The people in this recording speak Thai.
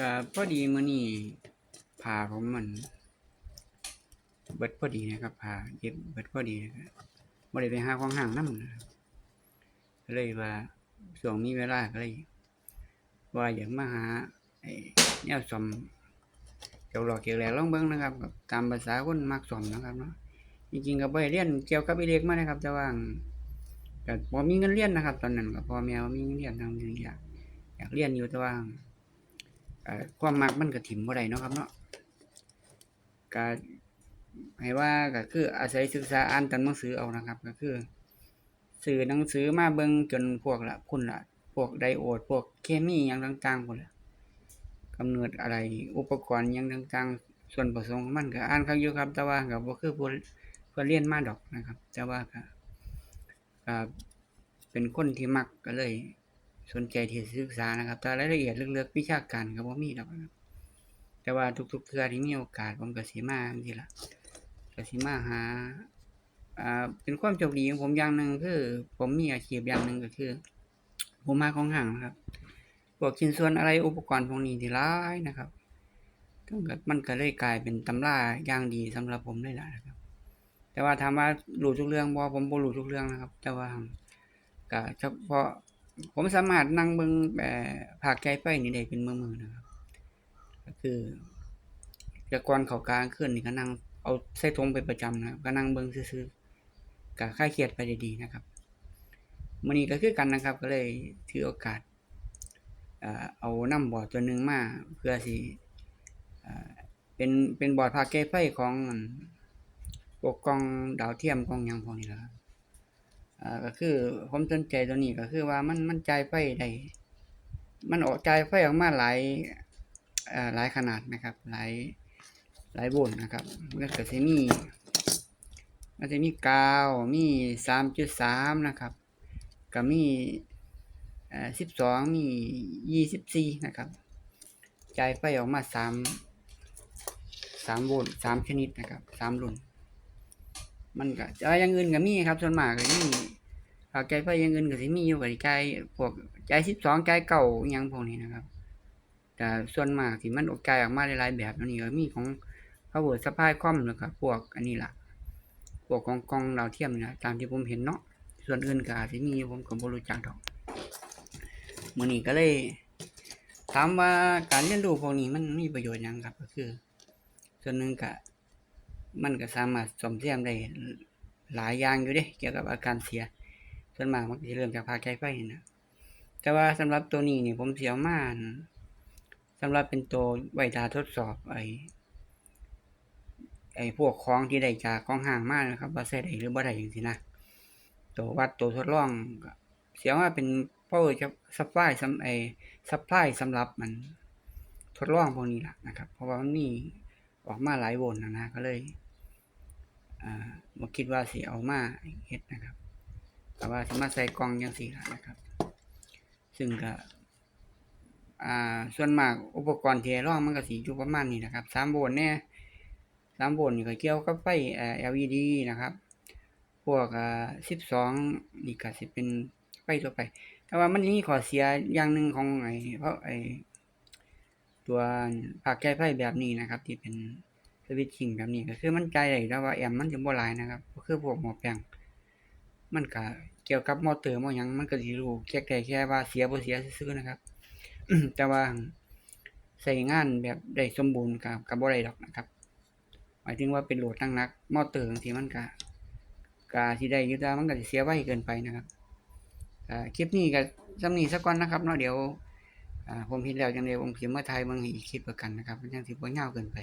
ก็พอดีมื้อนี้ผ้าผมมัน เบิดพอดีนะครับผ้าเย็บเบิดพอดีนะครับบ่ได้ไปหาของห้างนำนะครับก็เลยว่าช่วงมีเวลาก็เลยว่าอยากมาหาไอ้แนวซ่อมเกี่ยวหลอกเกี่ยวแหลกลองเบิ่งนะครับตามภาษาคนมักซ่อมนะครับเนาะจริงๆก็บ่ได้เรียนเกี่ยวกับอิเล็กมานะครับแต่ว่าก็บ่มีเงินเรียนนะครับ ตอนนั้นก็พ่อแม่บ่มีเงินเรียนทางอยากอยากเรียนอยู่แต่ว่าเอ่อ ความมักมันก็ถิ่มบ่ได้เนาะครับเนาะก็ให้ว่าก็คืออาศัยศึกษาอ่านตามหนังสือเอานะครับ ก็คือซื้อหนังสือมาเบิ่งจนพวกละพุ่นละพวกไดโอด พวกเคมีหยังต่างๆพุ่นละกำเนิดอะไรอุปกรณ์หยังต่างๆ ส่วนผสมมันก็อ่านเขาอยู่ครับ แต่ว่าก็บ่คือผู้เพิ่นเรียนมาดอกนะครับ แต่ว่าก็ก็เป็นคนที่มักก็เลย สนใจที่ศึกษานะครับแต่รายละเอียดลึกๆวิชาการก็บ่มีดอกนะครับแต่ว่าทุกๆเทื่อที่มีโอกาสผมก็สิมาจังซี่ล่ะก็สิมาหาอ่าเป็นความโชคดีของผมอย่างหนึ่งคือ ผมมีอาชีพอย่างหนึ่งก็คือ ผมมาของห้างนะครับพวกชิ้นส่วนอะไรอุปกรณ์พวกนี้ที่หลายนะครับถึงกับมันก็เลยกลายเป็นตำราอย่างดีสำหรับผมเลยล่ะนะครับ แต่ว่าถามว่ารู้ทุกเรื่องบ่ผมบ่รู้ทุกเรื่องนะครับ แต่ว่าก็เฉพาะ ผมสามารถนั่งเบิ่งเอ่อภาคใจไฟนี่ได้เป็นมื้อนะครับ ก็คือต่ก่อนเขากลางคืนนี่ก็นั่งเอาใส่ถุงไปประจำนะก็นั่งเบิ่งซื่อๆก็คลายเครียดไปได้ดีนะครับมื้อนี้ก็คือกันนะครับ ก็เลยถือโอกาสเอานำบอดตัวหนึ่งมาเพื่อสิเอ่เป็นเป็นบอดภาคแก้ไฟของอั่นพวกกองดาวเทียมกองยังพวกนี้แหละครับ อ่าก็คือผมสนใจตัวนี้ก็คือว่ามันมันจ่ายไฟได้มันออกจ่ายไฟออกมาหลายอ่อหลายขนาดนะครับ หลายหลายโวลต์นะครับมันก็สิมีมันจะมีกาวมี3.3นะครับก็มีอ่อสิบสองมียี่สิบสี่นะครับจ่ายไฟออกมาสามสามโวลต์สามชนิดนะครับสามรุ่น มันก็จะอย่างอื่นก็มีครับส่วนมากก็มี ถ้าจ่ายไฟอย่างอื่นก็สิมีอยู่ก็สิจ่ายพวกใจสิบสองใจเก้าอหยังพวกนี้นะครับ แต่ส่วนมากที่มันออกจ่ายออกมาหลายๆแบบนี่ก็มีของ power supply com แล้วก็พวกอันนี้ล่ะ พวกของกองดาวเทียมนะตามที่ผมเห็นเนาะส่วนอื่นก็อาจสิมีอยู่ผมก็บ่รู้จักดอกมื้อนี้ก็เลยถามว่าการเรียนรู้พวกนี้มันมีประโยชน์ยังครับ ก็คือ ส่วนหนึ่งก็มันก็สามารถซ่อมแซมได้หลายอย่างอยู่เด้เกี่ยวกับอาการเสีย ส่วนมากมันก็สิเริ่มจากภาใจไฟนี่นะแต่ว่าสำหรับตัวนี้นี่ผมเสิเอามาอั่นสำหรับเป็นตัวไว้ท่าทดสอบไอ้ไอ้พวกของที่ได้จากของห้างมากนะครับว่าใช้ได้หรือบ่ได้จังซี่นะตัววัดตัวทดลองเสียว่าเป็น power supply สำไอ้ supply สำหรับมันทดลองพวกนี้ล่ะนะครับ เพราะว่ามันมีออกมาหลายวลต์นะนะก็เลยอ่าบ่คิดว่าสิเอามาเฮ็ดนะครับ แต่ว่าสิมาใส่กล่องจังซี่ละนะครับ ซึ่งก็อ่าส่วนมากอุปกรณ์ที่ให้ลองมันก็สิอยู่ประมาณนี้นะครับ3โวลต์แน่3โวลต์นี่ก็เกี่ยวกับไฟเออ LED นะครับพวกอ่า12นี่ก็สิเป็นไฟทั่วไป แต่ว่ามันมีข้อเสียอย่างหนึ่งของไอ้เพราะไอ้ตัวภาคจ่ายไฟแบบนี้นะครับ ที่เป็นสวิตชิ่งแบบนี้ก็คือมันใจ่ายได้แต่ว่าแอมมันจะบ่หลายนะครับ ก็คือพวกหม้อแปลง มันก็เกี่ยวกับมอเตอร์มอหยังมันก็สิรู้แค่แค่ว่าเสียบ่เสียซื่อๆนะครับแต่ว่าใช้งานแบบได้สมบูรณ์ก็ก็บ่ได้ดอกนะครับ หมายถึงว่าเป็นโหลดหนัก มอเตอร์จังซี่มันก็ก็สิได้ยู่แต่ว่ามันก็สิเสียไวเกินไปนะครับอ่าคลิปนี้ก็ส่ำนี้ซะก่อนนะครับเนาะเดี๋ยวอ่าผมเฮ็ดแล้วจังได๋ผมสิมาถ่ายเบิ่งอีกคลิปแล้วกันนะครับมันจังสิบ่ยาวเกินไป